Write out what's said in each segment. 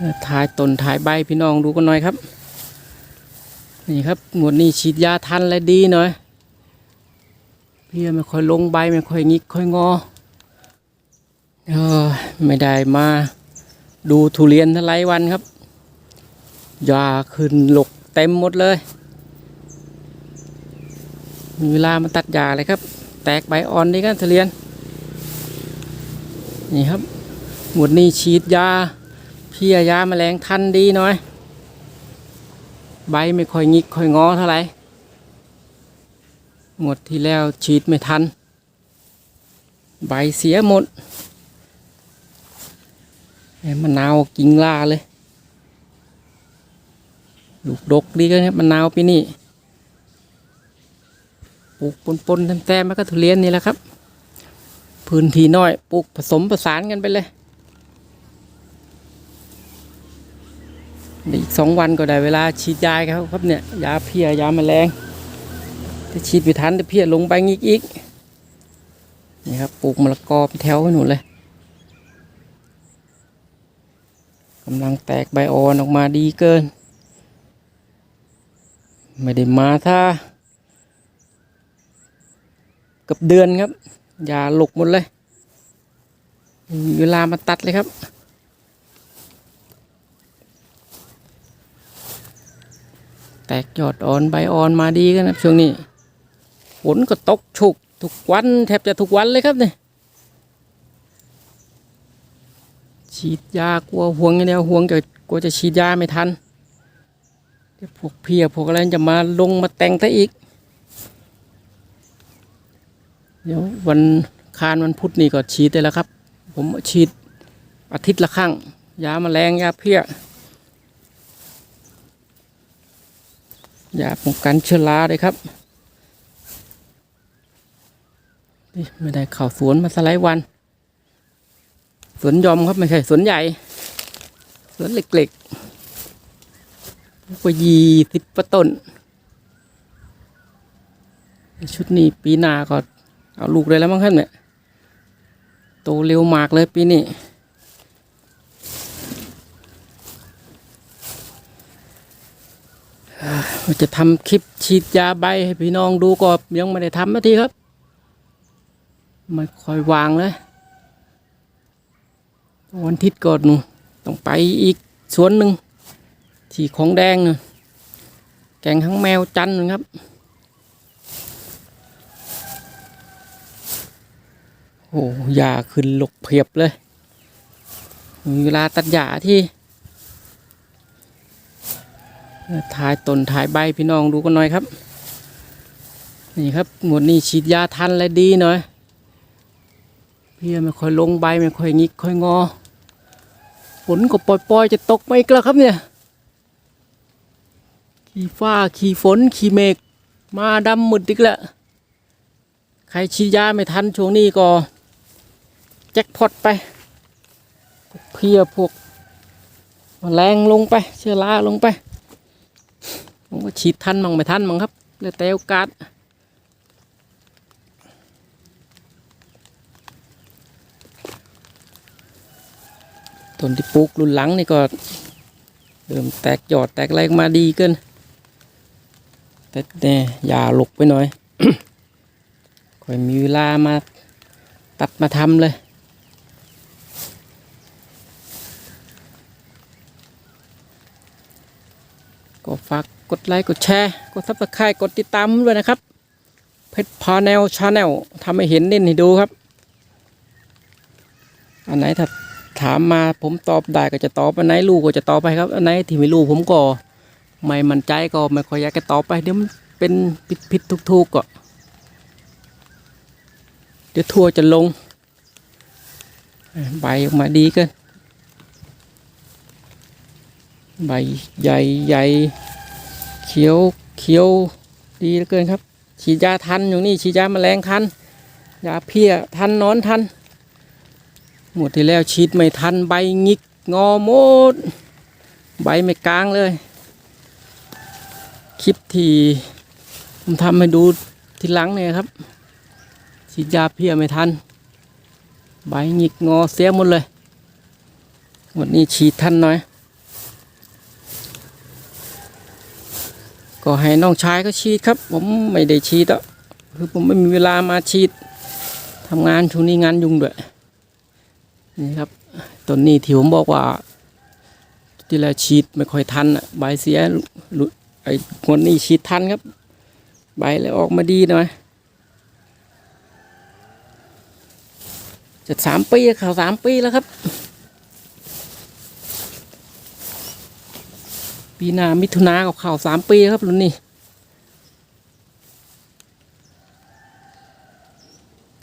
เออถ่ายต้นถ่ายใบพี่น้องดูกันหน่อยครับ นี่ครับงวดนี้ฉีดยาทันและดีหน่อยเพี่ไม่ค่อยลงใบไม่ค่อยงิกค่อยงอเออไม่ได้มาดูทุเรียนทลายวันครับยาขึ้นหลกเต็มหมดเลยมีเวลามาตัดยาเลยครับ แตกใบอ่อนดีกันทุเรียน นี่ครับหมวดนี้ฉีดยา พียยาแมลงทันดีหน่อย ใบไม่ค่อยงิกค่อยงอเท่าไหร่หมดที่แล้วฉีดไม่ทัน ใบเสียหมดแมะนาวกิ่งลาเลย ลูกดกดีกันครับมะนาวปีนี้ปลูกปนๆแต้มๆแล้วก็ทุเรียนนี่แหละครับ พื้นที่น้อยปลูกผสมผสานกันไปเลย เดี๋ยว อีกสองวันก็ได้เวลาฉีดยาครับครับเนี่ยยาเพียยาแมลงถ้าฉีดไปทันจะเพียลงไปอีกอีกนี่ครับปลูกมะละกอเป็นแถวให้หนูเลยกำลังแตกใบอ่อนออกมาดีเกิน ไม่ได้มาถ้ากับเดือนครับยาหลกหมดเลยเวลามาตัดเลยครับ แตกยอดอ่อนใบอ่อนมาดีกันครับช่วงนี้ฝนก็ตกชุกทุกวันแทบจะทุกวันเลยครับเนี่ยฉีดยากลัวห่วงอย่างเดียวห่วงจะกลัวจะฉีดยาไม่ทันพวกเพียพวกอะไรจะมาลงมาแต่งซะอีก เดี๋ยววันคารวันพุธนี่ก็ฉีดได้แล้วครับ ผมฉีดอาทิตย์ละครั้งยาแมลงยาเพี้ย ยาป้องกันเชื้อราเลยครับไม่ได้เข่าสวนมาสไลด์วันสวนยอมครับไม่ใช่สวนใหญ่สวนเล็กๆกว่ายี่สิบประต้น ชุดนี้ปีหน้าก็เอาลูกเลยแล้วมั้งครับเนี่ยโตเร็วมากเลยปีนี้ ว่า จะทำคลิปฉีดยาใบให้พี่น้องดูก็ยังไม่ได้ทำนาทีครับ ไม่ค่อยวางเลย วันอาทิตย์ก่อนนูต้องไปอีกสวนหนึ่งที่ของแดงนะแกงทั้งแมวจันทร์นะครับ โอ้ยาขึ้นหลกเพียบเลยมีเวลาตัดหญ้าที่ ถ่ายต้นถ่ายใบพี่น้องดูกันหน่อยครับ นี่ครับงวดนี้ฉีดยาทันและดีหน่อยเพี่ไม่ค่อยลงใบไม่ค่อยงิกค่อยงอฝนก็ปล่อยๆจะตกมาอีกแล้วครับเนี่ยขี่ฟ้าขี่ฝนขี่เมฆมาดำมืดอีกแล้วใครฉีดยาไม่ทันช่วงนี้ก็แจ็คพอตไปเพียพวกแมลงลงไป เชื้อราลงไป ผมก็ฉีดทันมั่งไม่ทันมั่งครับแล้วแต่โอกาสต้นที่ปลูกรุ่นหลังนี่ก็เริ่มแตกยอดแตกอะไรกมาดีเกินแต่แน่อย่าหลกไปหน่อยค่อยมีเวลามาตัดมาทำเลยก็ฝาก กดไลค์กดแชร์ กดซับสไครต์กดติดตามด้วยนะครับ เพชรพาแนลชาแนลทำให้เห็นเน้นให้ดูครับ อันไหนถ้าถามมาผมตอบได้ก็จะตอบอันไหนรู้ก็จะตอบไปครับ อันไหนที่ไม่รู้ผมก็ไม่มั่นใจก็ไม่ค่อยอยากจะตอบไปเดี๋ยวมันเป็นผิดผิดทุกทุกๆก็เดี๋ยวทัวร์จะลง ใบออกมาดีกินใบใหญ่ใหญ่ เขียวเขียวดีเหลือเกินครับ ฉีดยาทันอยู่นี่ฉีดยาแมลงทันยาเพี้ยทันนอนทันหมดที่แล้วฉีดไม่ทันใบงิกงอมด ใบไม่กลางเลย คลิปที่ผมทำให้ดูทีหลังเนี่ยครับ ฉีดยาเพี้ยไม่ทัน ใบหงิกงอเสียหมดเลยหมดนี้ฉีดทันหน่อย ก็ให้น้องชายเขาฉีดครับ ผมไม่ได้ฉีดอะคือผมไม่มีเวลามาฉีดทำงานช่วงนี้งานยุ่งด้วยนี่ครับต้นนี้ที่ผมบอกว่า ที่แล้วฉีดไม่ค่อยทันอะใบเสียหลุดไอ้คนนี้ฉีดทันครับ ใบเลยออกมาดีหน่อยจะสามปีข่าวสามปีแล้วครับ ปีหน้ามิถุนากับข่าวสามปีครับรุ่นนี้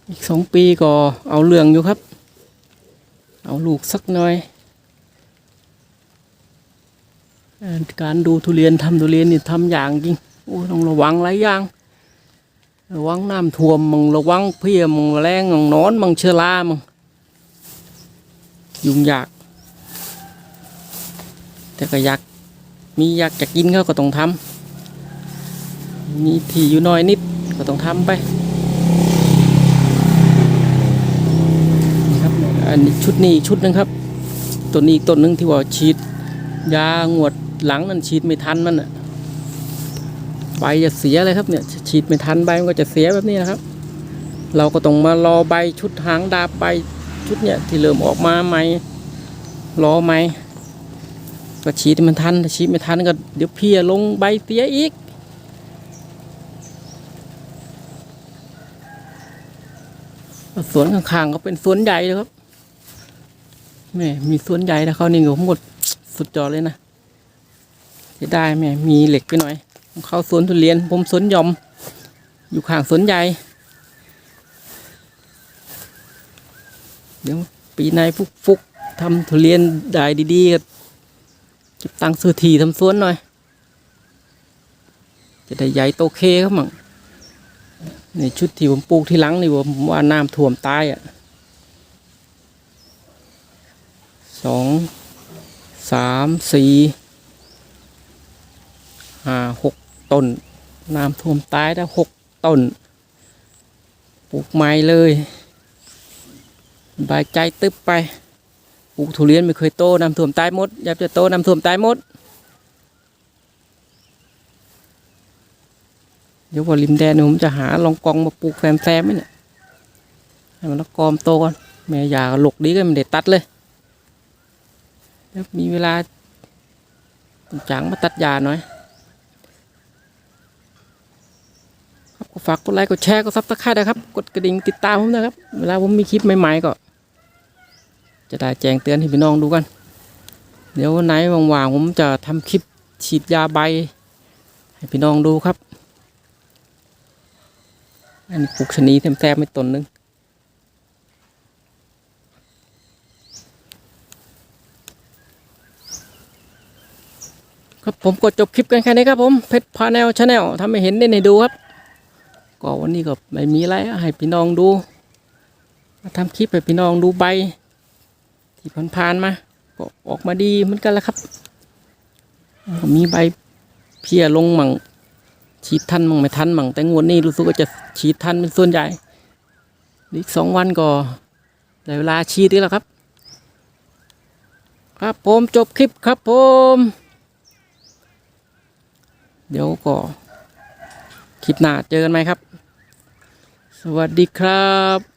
อีกสองปีก็เอาเรื่องอยู่ครับ เอาลูกสักหน่อย การดูทุเรียนทำทุเรียนนี่ทำอย่างจริงโอ้ต้องระวังหลายอย่าง ระวังน้ำท่วมมึงระวังเพียมึงแรงมึงนอนมึงเชื้อรามึงยุ่งยาก แต่ก็อยาก มีอยากจะกินเขาก็ต้องทำมีที่อยู่น้อยนิดก็ต้องทำไปนี่ครับอันนี้ชุดนี้ชุดนึงครับ ตัวนี้ต้นนึงที่ว่าฉีดยางวดหลังนั่นฉีดไม่ทันมันอะใบจะเสียเลยครับเนี่ยฉีดไม่ทันใบมันก็จะเสียแบบนี้นะครับ เราก็ต้องมารอใบชุดหางดาบใบชุดเนี่ยที่เริ่มออกมาใหม่รอใหม่ ก็ฉีดมันทันถ้าฉีดไม่ทันก็เดี๋ยวเพียลงใบเสียอีกสวนข้างๆก็เป็นสวนใหญ่เลยครับแม่มีสวนใหญ่นะเขานี่ผมหมดสุดยอดเลยนะจะได้แม่มีเหล็กไปหน่อยเข้าสวนทุเรียนผมสวนยอม อยู่ข้างสวนใหญ่เดี๋ยวปีในฟุกฟุกๆทำทุเรียนได้ดีๆ ก็บตังค์ซื้อทีทำสวนหน่อย จะได้ใหญ่โตเคครับมั่งในชุดที่ผมปลูกที่หลังนี่ผมว่าน้ำท่วมตายอะสองสามสี่ห้าหกต้นน้ำท่วมตายได้หกต้นปลูกใหม่เลย บายใจตึ๊บไป ปลูกทุเรียนไม่เคยโตน้ำท่วมตายหมดอยากจะโตน้ำท่วมตายหมดเดี๋ยวว่าริมแดนผมจะหาลองกองมาปลูกแซมแซมๆไว้เนี่ยให้มันละกอมโตก่อนแม่ยาหลกดีก็ไม่ได้ตัดเลยแล้วมีเวลาจังมาตัดยาหน่อยครับก็ฝากกดไลค์กดแชร์กดซับสไครต์นะครับ กดกระดิ่งติดตามผมนะครับ เวลาผมมีคลิปใหม่ๆก็ จะได้แจ้งเตือนให้พี่น้องดูกัน เดี๋ยววันไหนว่างๆผมจะทำคลิปฉีดยาใบ ให้พี่น้องดูครับ อันนี้ปลูกชนีแซมๆไม่ต้นหนึงครับผมก็จบคลิปกันแค่นี้ครับผมเพชรพาแนลชาแนลทำให้เห็นได้ในดูครับ ก็วันนี้ก็ไม่มีอะไรให้พี่น้องดูมาทำคลิปให้พี่น้องดูใบ ที่ผ่านๆมาก็ออกมาดีเหมือนกันแล้วครับก็มีใบเพียลงมั่งฉีดทันมั่งไม่ทันมั่งแต่งวดนี้รู้สึกว่าจะฉีดทันเป็นส่วนใหญ่อีกสองวันก็ได้เวลาฉีดดีแล้วครับ ครับผมจบคลิปครับผม เดี๋ยวก็คลิปหน้าเจอกันไหมครับ สวัสดีครับ